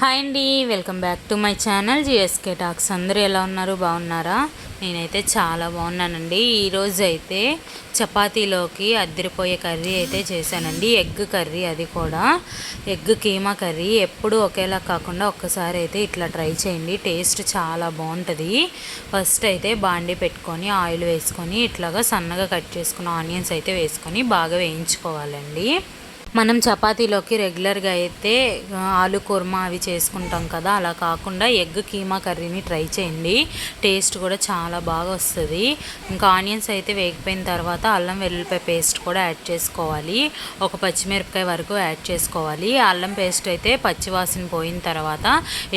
Hi అండి welcome back to my channel G S K talks. అందరూ ఎలా ఉన్నారు? బాగున్నారా? నేనైతే చాలా బాగున్నానండి. ఈరోజు అయితే చపాతీలోకి అద్దరిపోయే కర్రీ అయితే చేశానండి. ఎగ్ కర్రీ అది కూడా. ఎగ్ కీమా కర్రీ ఎప్పుడు ఒకేలా కాకుండా ఒక్కసారి అయితే ఇట్లా ట్రై చేయండి. టేస్ట్ చాలా బాగుంటుంది. ఫస్ట్ అయితే బాండి పెట్టుకొని ఆయిల్ వేసుకొని ఇట్లాగా సన్నగా కట్ చేసుకున్న ఆనియన్స్ అయితే వేసుకొని బాగా వేయించుకోవాలండి. మనం చపాతీలోకి రెగ్యులర్గా అయితే ఆలు కుర్మా అవి చేసుకుంటాం కదా అలా కాకుండా ఎగ్ కీమా కర్రీని ట్రై చేయండి. టేస్ట్ కూడా చాలా బాగా వస్తుంది. ఇంకా ఆనియన్స్ అయితే వేగిపోయిన తర్వాత అల్లం వెల్లుల్లిపాయ పేస్ట్ కూడా యాడ్ చేసుకోవాలి. ఒక పచ్చిమిరపకాయ వరకు యాడ్ చేసుకోవాలి. అల్లం పేస్ట్ అయితే పచ్చివాసన పోయిన తర్వాత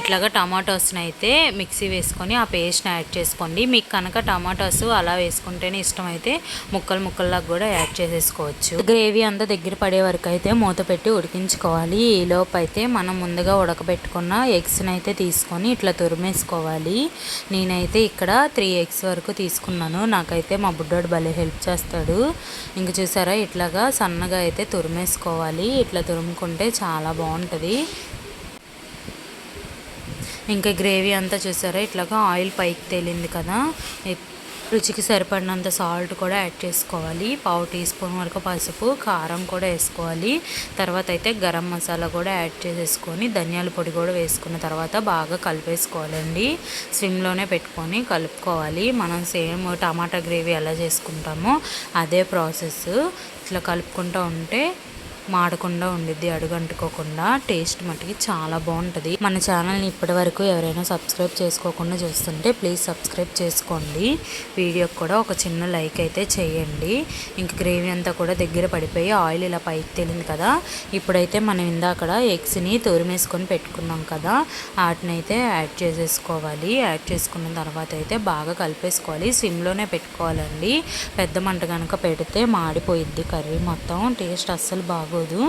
ఇట్లాగా టమాటోస్ని అయితే మిక్సీ వేసుకొని ఆ పేస్ట్ని యాడ్ చేసుకోండి. మీకు కనుక టమాటోస్ అలా వేసుకుంటేనే ఇష్టమైతే ముక్కలు ముక్కల్లాగా కూడా యాడ్ చేసేసుకోవచ్చు. గ్రేవీ అంతా దగ్గర పడే వరకు అయితే అయితే మూత పెట్టి ఉడికించుకోవాలి. ఈలోపు అయితే మనం ముందుగా ఉడకబెట్టుకున్న ఎగ్స్ని అయితే తీసుకొని ఇట్లా తురిమేసుకోవాలి. నేనైతే ఇక్కడ త్రీ ఎగ్స్ వరకు తీసుకున్నాను. నాకైతే మా బుడ్డోడు భలే హెల్ప్ చేస్తాడు. ఇంక చూసారా ఇట్లాగా సన్నగా అయితే తురిమేసుకోవాలి. ఇట్లా తురుముకుంటే చాలా బాగుంటుంది. ఇంకా గ్రేవీ అంతా చూసారా ఇట్లాగా ఆయిల్ పైకి తేలింది కదా. రుచికి సరిపడినంత సాల్ట్ కూడా యాడ్ చేసుకోవాలి. పావు టీ స్పూన్ వరకు పసుపు కారం కూడా వేసుకోవాలి. తర్వాత అయితే గరం మసాలా కూడా యాడ్ చేసేసుకొని ధనియాల పొడి కూడా వేసుకున్న తర్వాత బాగా కలిపేసుకోవాలండి. స్విమ్లోనే పెట్టుకొని కలుపుకోవాలి. మనం సేమ్ టమాటా గ్రేవీ ఎలా చేసుకుంటామో అదే ప్రాసెస్. ఇట్లా కలుపుకుంటూ ఉంటే మాడకుండా ఉండిద్ది అడుగంటుకోకుండా. టేస్ట్ మటుకి చాలా బాగుంటుంది. మన ఛానల్ని ఇప్పటి వరకు ఎవరైనా సబ్స్క్రైబ్ చేసుకోకుండా చూస్తుంటే ప్లీజ్ సబ్స్క్రైబ్ చేసుకోండి. వీడియోకి కూడా ఒక చిన్న లైక్ అయితే చేయండి. ఇంక గ్రేవీ అంతా కూడా దగ్గర పడిపోయి ఆయిల్ ఇలా పైకి తేలింది కదా. ఇప్పుడైతే మనం ఇందాకడ ఎగ్స్ని తోరిమేసుకొని పెట్టుకున్నాం కదా. వాటిని అయితే యాడ్ చేసేసుకోవాలి. యాడ్ చేసుకున్న తర్వాత అయితే బాగా కలిపేసుకోవాలి. సిమ్లోనే పెట్టుకోవాలండి. పెద్ద మంట కనుక పెడితే మాడిపోయిద్ది కర్రీ మొత్తం. టేస్ట్ అస్సలు బాగోదు. ಮಾಡ್ಕೋಬೋದು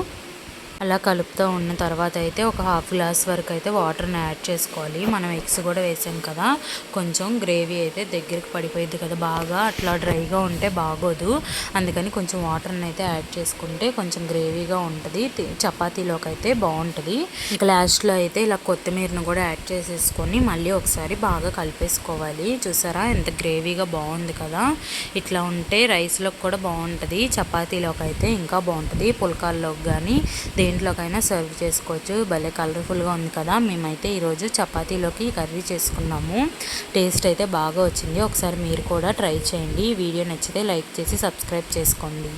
అలా కలుపుతూ ఉన్న తర్వాత అయితే ఒక హాఫ్ గ్లాస్ వరకు అయితే వాటర్ని యాడ్ చేసుకోవాలి. మనం ఎగ్స్ కూడా వేసాం కదా కొంచెం గ్రేవీ అయితే దగ్గరికి పడిపోయింది కదా బాగా అట్లా డ్రైగా ఉంటే బాగోదు. అందుకని కొంచెం వాటర్ని అయితే యాడ్ చేసుకుంటే కొంచెం గ్రేవీగా ఉంటుంది. చపాతీలోకి అయితే బాగుంటుంది. ఇంకా లాస్ట్లో అయితే ఇలా కొత్తిమీరను కూడా యాడ్ చేసేసుకొని మళ్ళీ ఒకసారి బాగా కలిపేసుకోవాలి. చూసారా ఎంత గ్రేవీగా బాగుంది కదా. ఇట్లా ఉంటే రైస్లోకి కూడా బాగుంటుంది. చపాతీలోకి అయితే ఇంకా బాగుంటుంది. పుల్కాల్లోకి కానీ దేంట్లోకైనా సర్వ్ చేసుకోవచ్చు. భలే కలర్ఫుల్గా ఉంది కదా. మేమైతే ఈరోజు చపాతీలోకి కర్రీ చేసుకున్నాము. టేస్ట్ అయితే బాగా వచ్చింది. ఒకసారి మీరు కూడా ట్రై చేయండి. వీడియో నచ్చితే లైక్ చేసి సబ్స్క్రైబ్ చేసుకోండి.